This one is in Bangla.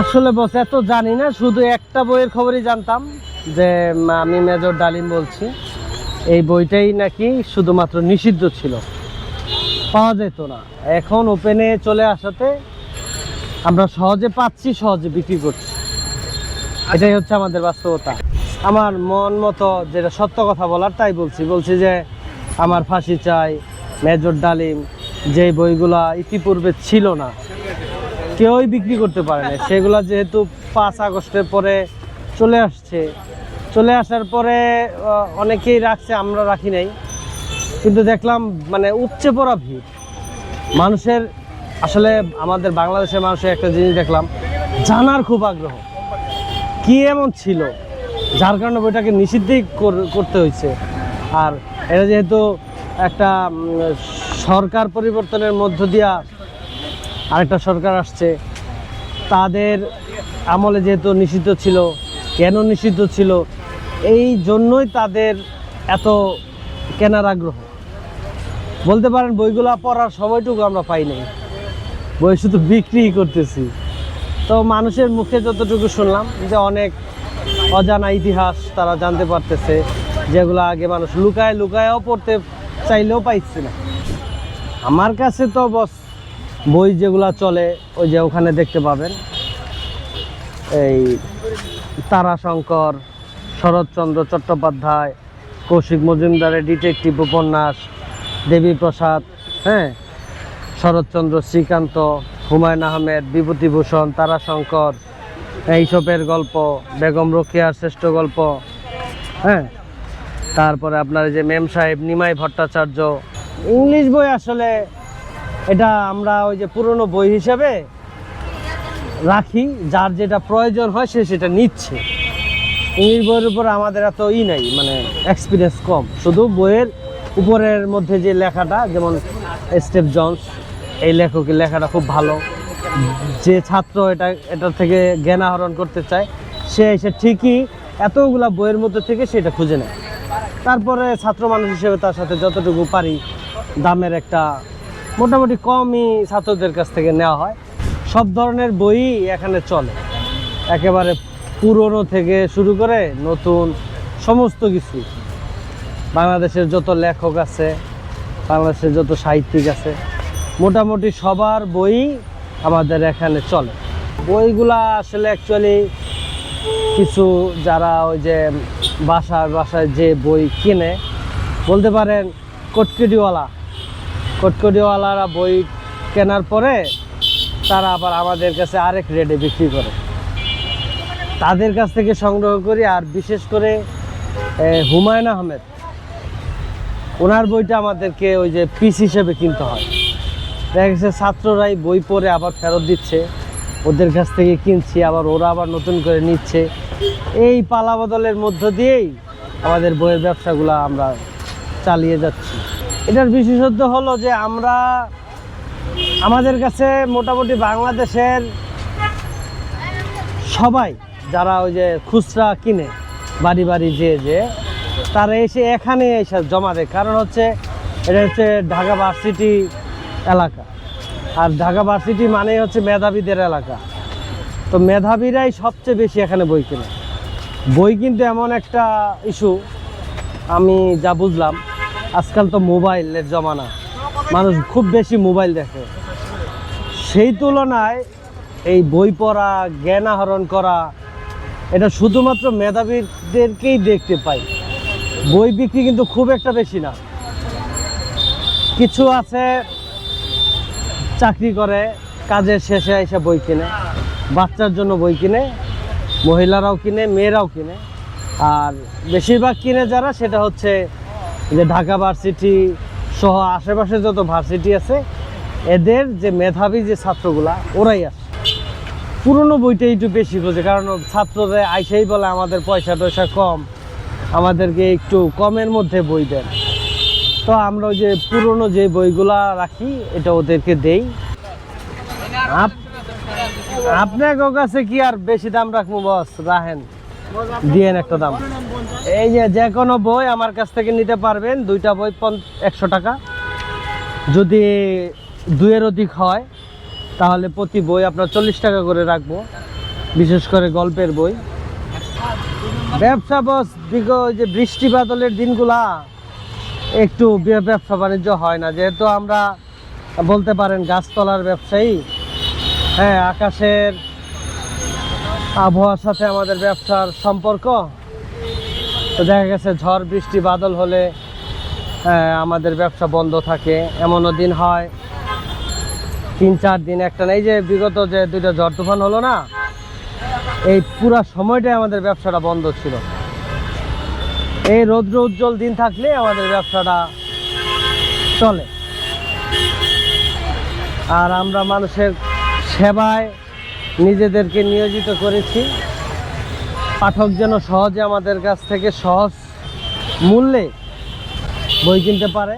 আসলে বস এত জানি না, শুধু একটা বইয়ের খবরই জানতাম যে আমি মেজর ডালিম বলছি। এই বইটাই নাকি শুধুমাত্র নিষিদ্ধ ছিল। পাওয়া যেত না। এখন ওপেনে চলে আসাতে আমরা সহজে পাচ্ছি, সহজে বিক্রি করছি। এটাই হচ্ছে আমাদের বাস্তবতা। আমার মন মতো যেটা সত্য কথা বলার, তাই বলছি। বলছি যে, আমার ফাঁসি চাই মেজর ডালিম, যে বইগুলা ইতিপূর্বে ছিল না। কেউই বিক্রি করতে পারে না। সেগুলো যেহেতু পাঁচ আগস্টের পরে চলে আসছে। চলে আসার পরে অনেকেই রাখছে, আমরা রাখি নাই। কিন্তু দেখলাম মানে উপচে পড়া ভিড়। মানুষের, আসলে আমাদের বাংলাদেশের মানুষের একটা জিনিস দেখলাম, জানার খুব আগ্রহ। কি এমন ছিল? যার কারণে বইটাকে নিষিদ্ধই কর- করতে হয়েছে। আর এটা যেহেতু একটা সরকার পরিবর্তনের মধ্য দিয়া আরেকটা সরকার আসছে। তাদের আমলে যেহেতু নিষিদ্ধ ছিল, কেন নিষিদ্ধ ছিল, এই জন্যই তাদের এত কেনার আগ্রহ। বলতে পারেন বইগুলা পড়ার সময়টুকু আমরা পাই নাই। বই শুধু বিক্রি করতেছি। তো মানুষের মুখে যতটুকু শুনলাম যে অনেক অজানা ইতিহাস তারা জানতে পারতেছে, যেগুলো আগে মানুষ লুকায় লুকায়ও পড়তে চাইলেও পাইছে না। আমার কাছে তো বস বই যেগুলা চলে, ওই যে ওখানে দেখতে পাবেন। এই তারাশঙ্কর, শরৎচন্দ্র চট্টোপাধ্যায়, কৌশিক মজুমদারের ডিটেকটিভ উপন্যাস, দেবীপ্রসাদ হ্যাঁ? শরৎচন্দ্র, শ্রীকান্ত, হুমায়ুন আহমেদ, বিভূতিভূষণ, তারাশঙ্কর, এইসবের গল্প, বেগম রোকেয়ার শ্রেষ্ঠ গল্প হ্যাঁ? তারপরে আপনার যে মেম সাহেব, নিমাই ভট্টাচার্য। ইংলিশ বই আসলে এটা আমরা ওই যে পুরনো বই হিসাবে রাখি, যার যেটা প্রয়োজন হয় সে সেটা নিচ্ছে। ইংলিশ বইয়ের উপর আমাদের এত ই নাই মানে এক্সপিরিয়েন্স কম। শুধু বইয়ের উপরের মধ্যে যে লেখাটা, যেমন স্টেপ জনস, এই লেখকের লেখাটা খুব ভালো। যে ছাত্র এটা এটা থেকে জ্ঞান আহরণ করতে চায়, সে এসে ঠিকই এতগুলা বইয়ের মধ্যে থেকে সেটা খুঁজে নেয়। তারপরে ছাত্র মানুষ হিসেবে তার সাথে যতটুকু পারি, দামের একটা মোটামুটি কমই ছাত্রদের কাছ থেকে নেওয়া হয়। সব ধরনের বই এখানে চলে। একেবারে পুরনো থেকে শুরু করে নতুন সমস্ত কিছু। বাংলাদেশের যত লেখক আছে, বাংলাদেশের যত সাহিত্যিক আছে, মোটামুটি সবার বই আমাদের এখানে চলে। বইগুলা আসলে অ্যাকচুয়ালি কিছু যারা ওই যে বাসায় বাসায় যে বই কিনে, বলতে পারেন কটকটিওয়ালা। কটকটিওয়ালারা বই কেনার পরে তারা আবার আমাদের কাছে আরেক রেটে বিক্রি করে। তাদের কাছ থেকে সংগ্রহ করি আর বিশেষ করে হুমায়ুন আহমেদ। ওনার বইটা আমাদেরকে ওই যে পিস হিসেবে কিনতে হয়। দেখা গেছে ছাত্ররাই বই পড়ে আবার ফেরত দিচ্ছে। ওদের কাছ থেকে কিনছি, আবার ওরা আবার নতুন করে নিচ্ছে। এই পালা বদলের মধ্য দিয়েই আমাদের বইয়ের ব্যবসাগুলো আমরা চালিয়ে যাচ্ছি। এটার বিশেষত্ব হলো যে আমরা আমাদের কাছে মোটামুটি বাংলাদেশের সবাই যারা ওই যে খুচরা কিনে, বাড়ি বাড়ি যে যে, তারা এসে এখানে এসে জমা দেয়। কারণ হচ্ছে এটা হচ্ছে ঢাকা ভার্সিটি এলাকা। আর ঢাকা ভার্সিটি মানে হচ্ছে মেধাবীদের এলাকা। তো মেধাবীরাই সবচেয়ে বেশি এখানে বই কেনে। বই কিন্তু এমন একটা ইস্যু আমি যা বুঝলাম আজকাল তো মোবাইলের জমানা। মানুষ খুব বেশি মোবাইল দেখে। সেই তুলনায় এই বই পড়া, জ্ঞান আহরণ করা, এটা শুধুমাত্র মেধাবীদেরকেই দেখতে পাই। বই বিক্রি কিন্তু খুব একটা বেশি না। কিছু আছে, চাকরি করে, কাজের শেষে এসে বই কিনে, বাচ্চার জন্য বই কিনে, মহিলারাও কিনে, মেয়েরাও কিনে। আর বেশিরভাগ কিনে যারা, সেটা হচ্ছে যে ঢাকা ভার্সিটি সহ আশেপাশে যত ভার্সিটি আছে, এদের যে মেধাবী যে ছাত্রগুলা, ওরাই আসে পুরনো বইটা একটু বেশি বোঝে, কারণ ছাত্রদের আইসাই বলে আমাদের পয়সা টয়সা কম, আমাদেরকে একটু কমের মধ্যে বই দেন। তো আমরা ওই যে পুরনো যে বইগুলা রাখি, এটা ওদেরকে দেই। আপ- আপনার কাছে কি আর বেশি দাম রাখব, বস? রাহেন দিয়েন একটা দাম। এই যে যে কোনো বই আমার কাছ থেকে নিতে পারবেন, দুইটা বই একশো টাকা। যদি দুইয়ের অধিক হয়, তাহলে প্রতি বই আপনার চল্লিশ টাকা করে রাখব। বিশেষ করে গল্পের বই। ব্যবসা বস ওই যে বৃষ্টি বাদলের দিনগুলা একটু ব্যবসা বাণিজ্য হয় না। যেহেতু আমরা বলতে পারেন গাছতলার ব্যবসায়ী হ্যাঁ আকাশের আবহাওয়ার সাথে আমাদের ব্যবসার সম্পর্ক। তো দেখা গেছে ঝড়, বৃষ্টি, বাদল হলে আমাদের ব্যবসা বন্ধ থাকে। এমনও দিন হয়, তিন, চার দিন একটা নেই যে বিগত যে দুইটা ঝড় তুফান হলো না, এই পুরা সময়টাই আমাদের ব্যবসাটা বন্ধ ছিল। এই রৌদ্র উজ্জ্বল দিন থাকলে আমাদের ব্যবসাটা চলে। আর আমরা মানুষের সেবায় নিজেদেরকে নিয়োজিত করেছি। পাঠক যেন সহজে আমাদের কাছ থেকে সহজ মূল্যে বই কিনতে পারে।